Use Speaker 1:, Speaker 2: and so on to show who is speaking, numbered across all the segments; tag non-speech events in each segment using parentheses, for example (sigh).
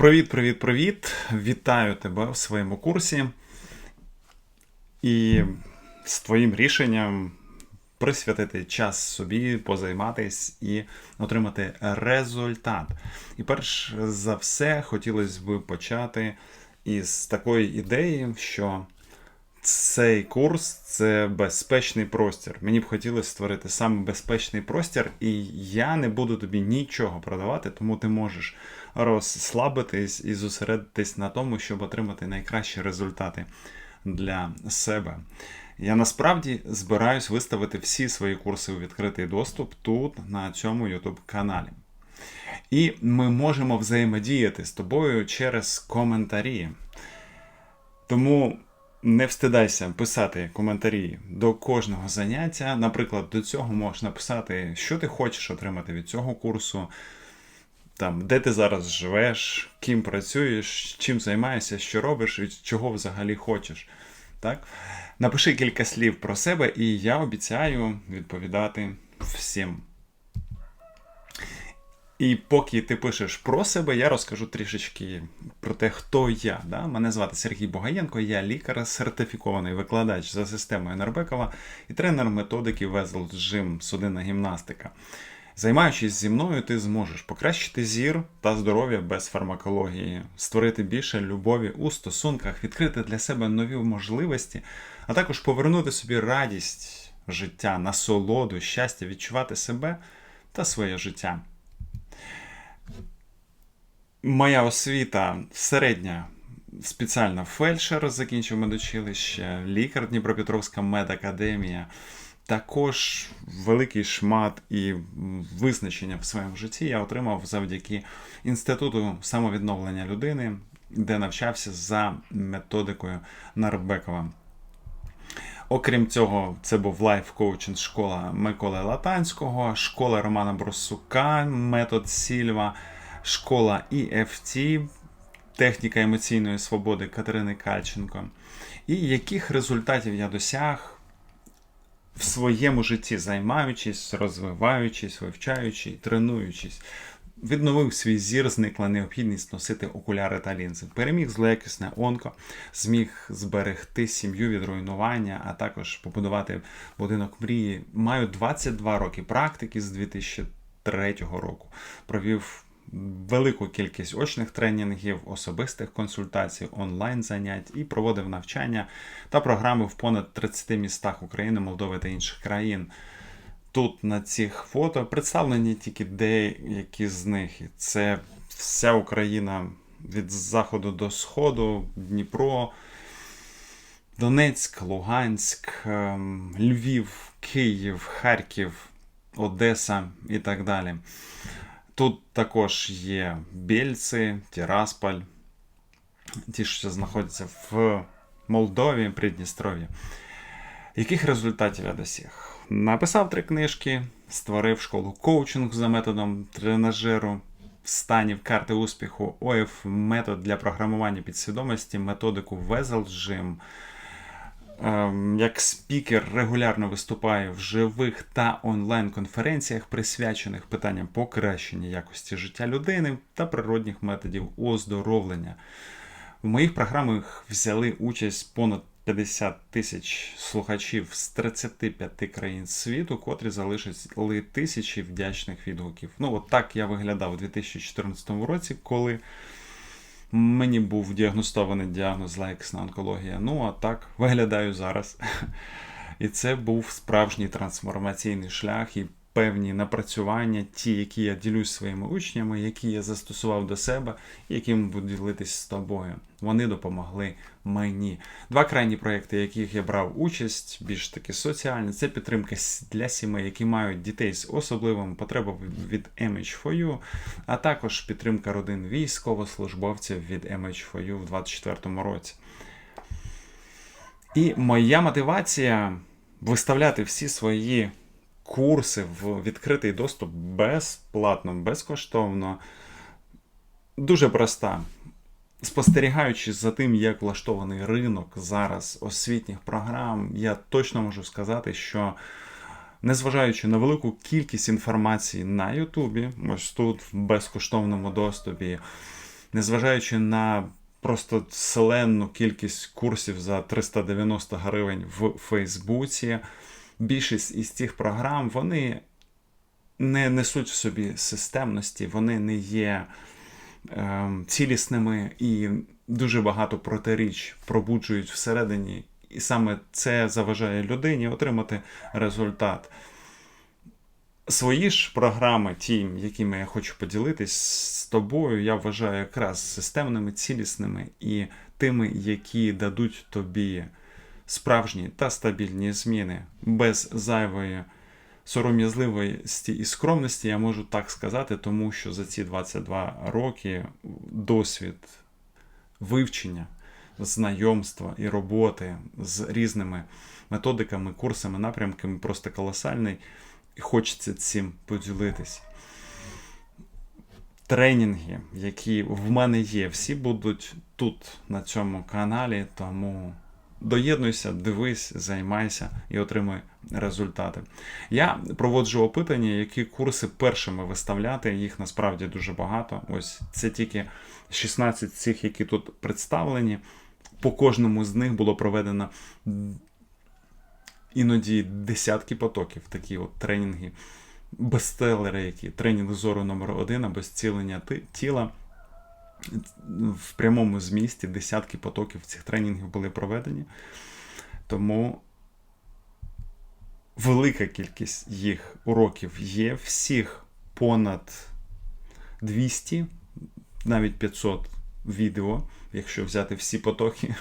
Speaker 1: Привіт, привіт, привіт! Вітаю тебе в своєму курсі. І з твоїм рішенням присвятити час собі, позайматись і отримати результат. І перш за все, хотілося б почати із такої ідеї, що цей курс це безпечний простір. Мені б хотілося створити саме безпечний простір, і я не буду тобі нічого продавати, тому ти можеш розслабитись і зосередитись на тому, щоб отримати найкращі результати для себе. Я насправді збираюсь виставити всі свої курси у відкритий доступ тут, на цьому YouTube каналі. І ми можемо взаємодіяти з тобою через коментарі. Тому не встидайся писати коментарі до кожного заняття. Наприклад, до цього можеш написати, що ти хочеш отримати від цього курсу, там, де ти зараз живеш, ким працюєш, чим займаєшся, що робиш і чого взагалі хочеш. Так? Напиши кілька слів про себе, і я обіцяю відповідати всім. І поки ти пишеш про себе, я розкажу трішечки про те, хто я. Да? Мене звати Сергій Богаєнко, я лікар, сертифікований викладач за системою Нербекова і тренер методики Везел Джим, судинна гімнастика. Займаючись зі мною, ти зможеш покращити зір та здоров'я без фармакології, створити більше любові у стосунках, відкрити для себе нові можливості, а також повернути собі радість життя, насолоду, щастя, відчувати себе та своє життя. Моя освіта середня. Спеціально фельдшер закінчив медучилище, лікар Дніпропетровська медакадемія. Також великий шмат і визначення в своєму житті я отримав завдяки Інституту самовідновлення людини, де навчався за методикою Нарбекова. Окрім цього, це був лайф-коучинг школа Миколи Латанського, школа Романа Бросука, метод Сільва, школа EFT, техніка емоційної свободи Катерини Кальченко. І яких результатів я досяг в своєму житті, займаючись, розвиваючись, вивчаючи, тренуючись. Відновив свій зір, зникла необхідність носити окуляри та лінзи. Переміг злоякісне онко, зміг зберегти сім'ю від руйнування, а також побудувати будинок мрії. Маю 22 роки практики з 2003 року. Провів велику кількість очних тренінгів, особистих консультацій, онлайн занять і проводив навчання та програми в понад 30 містах України, Молдови та інших країн. Тут на цих фото представлені тільки деякі з них. Це вся Україна від заходу до сходу, Дніпро, Донецьк, Луганськ, ем, Львів, Київ, Харків, Одеса і так далі. Тут також є Бельці, Тірасполь, ті, що знаходяться в Молдові, Придністров'ї. Яких результатів я досяг? Написав три книжки, створив школу коучингу за методом тренажеру, станів карти успіху, ОФ, метод для програмування підсвідомості, методику Везел Ем, як спікер регулярно виступаю в живих та онлайн-конференціях, присвячених питанням покращення якості життя людини та природних методів оздоровлення. В моїх програмах взяли участь понад 50 тисяч слухачів з 35 країн світу, котрі залишили тисячі вдячних відгуків. Ну, от так я виглядав у 2014 році, коли. Мені був діагностований діагноз лайкісна онкологія. Ну, а так виглядаю зараз. (laughs) І це був справжній трансформаційний шлях і певні напрацювання, ті, які я ділюсь своїми учнями, які я застосував до себе, яким буду ділитись з тобою. Вони допомогли мені. Два крайні проекти, в яких я брав участь, більш таки соціальні, це підтримка для сімей, які мають дітей з особливими потребами від MH4U, а також підтримка родин військовослужбовців від MH4U в 2024 році. І моя мотивація виставляти всі свої курси в відкритий доступ безплатно, безкоштовно. Дуже проста. Спостерігаючи за тим, як влаштований ринок зараз освітніх програм, я точно можу сказати, що незважаючи на велику кількість інформації на Ютубі, ось тут в безкоштовному доступі, незважаючи на просто селенну кількість курсів за 390 гривень в Фейсбуці, більшість із цих програм вони не несуть в собі системності, вони не є е, цілісними і дуже багато протиріч пробуджують всередині. І саме це заважає людині отримати результат. Свої ж програми, ті, якими я хочу поділитись з тобою, я вважаю якраз системними, цілісними і тими, які дадуть тобі справжні та стабільні зміни без зайвої сором'язливості і скромності, я можу так сказати, тому що за ці 22 роки досвід вивчення, знайомства і роботи з різними методиками, курсами, напрямками просто колосальний. І хочеться цим поділитись. Тренінги, які в мене є, всі будуть тут, на цьому каналі, тому доєднуйся, дивись, займайся і отримуй результати. Я проводжу опитання, які курси першими виставляти. Їх насправді дуже багато. Ось це тільки 16 цих, які тут представлені. По кожному з них було проведено іноді десятки потоків, такі от тренінги, бестселери, які тренінг зору номер 1 або зцілення тіла. В прямому змісті десятки потоків цих тренінгів були проведені. Тому велика кількість їх уроків є. Всіх понад 200, навіть 500 відео, якщо взяти всі потоки.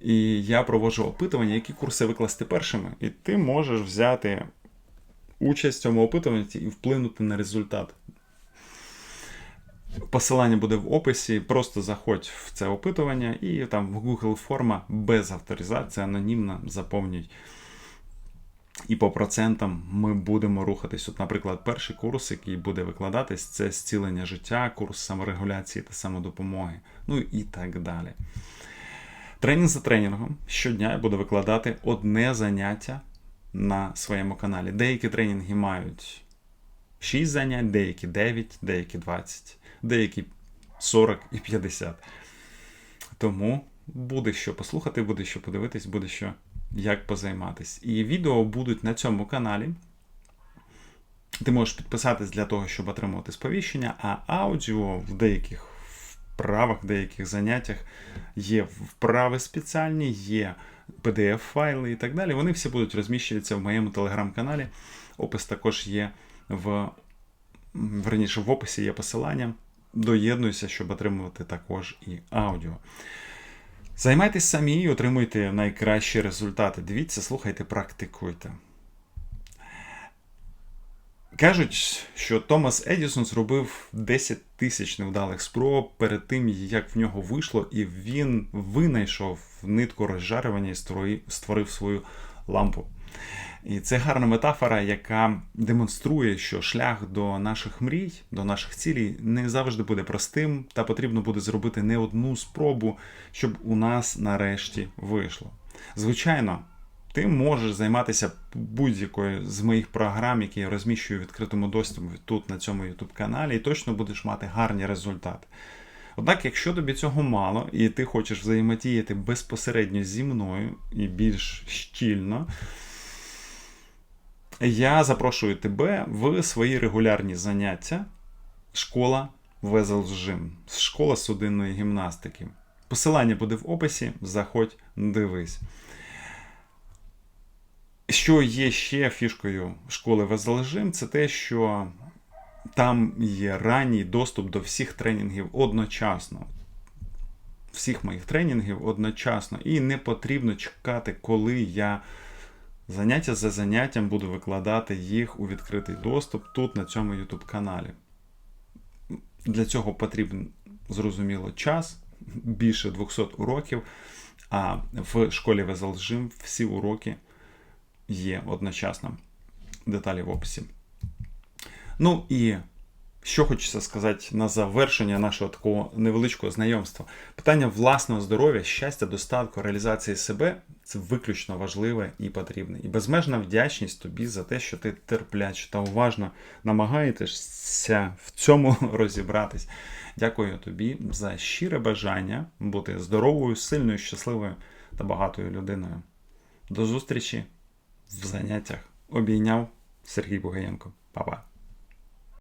Speaker 1: І я проводжу опитування, які курси викласти першими. І ти можеш взяти участь в цьому опитуванні і вплинути на результат. Посилання буде в описі, просто заходь в це опитування, і там в Google форма без авторизації анонімно заповнюй. І по процентам ми будемо рухатись. От, наприклад, перший курс, який буде викладатись, це зцілення життя, курс саморегуляції та самодопомоги, ну і так далі. Тренінг за тренінгом щодня я буду викладати одне заняття на своєму каналі. Деякі тренінги мають 6 занять, деякі 9, деякі 20, деякі 40 і 50. Тому буде що послухати, буде що подивитись, буде що як позайматись. І відео будуть на цьому каналі. Ти можеш підписатись для того, щоб отримувати сповіщення, а аудіо в деяких вправах, деяких заняттях є вправи спеціальні, є PDF-файли і так далі. Вони всі будуть розміщуватися в моєму телеграм-каналі. Опис також є в верніше, в описі є посилання. Доєднуйся, щоб отримувати також і аудіо. Займайтесь самі і отримуйте найкращі результати. Дивіться, слухайте, практикуйте. Кажуть, що Томас Едісон зробив 10 тисяч невдалих спроб перед тим, як в нього вийшло, і він винайшов нитку розжарювання і створив свою лампу. І це гарна метафора, яка демонструє, що шлях до наших мрій, до наших цілей не завжди буде простим, та потрібно буде зробити не одну спробу, щоб у нас нарешті вийшло. Звичайно, ти можеш займатися будь-якою з моїх програм, які я розміщую в відкритому доступі тут, на цьому YouTube каналі, і точно будеш мати гарні результати. Однак, якщо тобі цього мало, і ти хочеш взаємодіяти безпосередньо зі мною і більш щільно я запрошую тебе в свої регулярні заняття. Школа Везелжим, школа судинної гімнастики. Посилання буде в описі. Заходь, дивись. Що є ще фішкою школи Везелжим, це те, що там є ранній доступ до всіх тренінгів одночасно. Всіх моїх тренінгів одночасно. І не потрібно чекати, коли я Заняття за заняттям буду викладати їх у відкритий доступ тут, на цьому YouTube каналі. Для цього потрібен, зрозуміло, час, більше 200 уроків, а в школі Везалжим всі уроки є одночасно. Деталі в описі. Ну і Що хочеться сказати на завершення нашого такого невеличкого знайомства? Питання власного здоров'я, щастя, достатку, реалізації себе це виключно важливе і потрібне. І безмежна вдячність тобі за те, що ти терпляче та уважно намагаєшся в цьому (laughs) розібратись. Дякую тобі за щире бажання бути здоровою, сильною, щасливою та багатою людиною. До зустрічі в заняттях. Обійняв Сергій Бугаєнко. Па-па.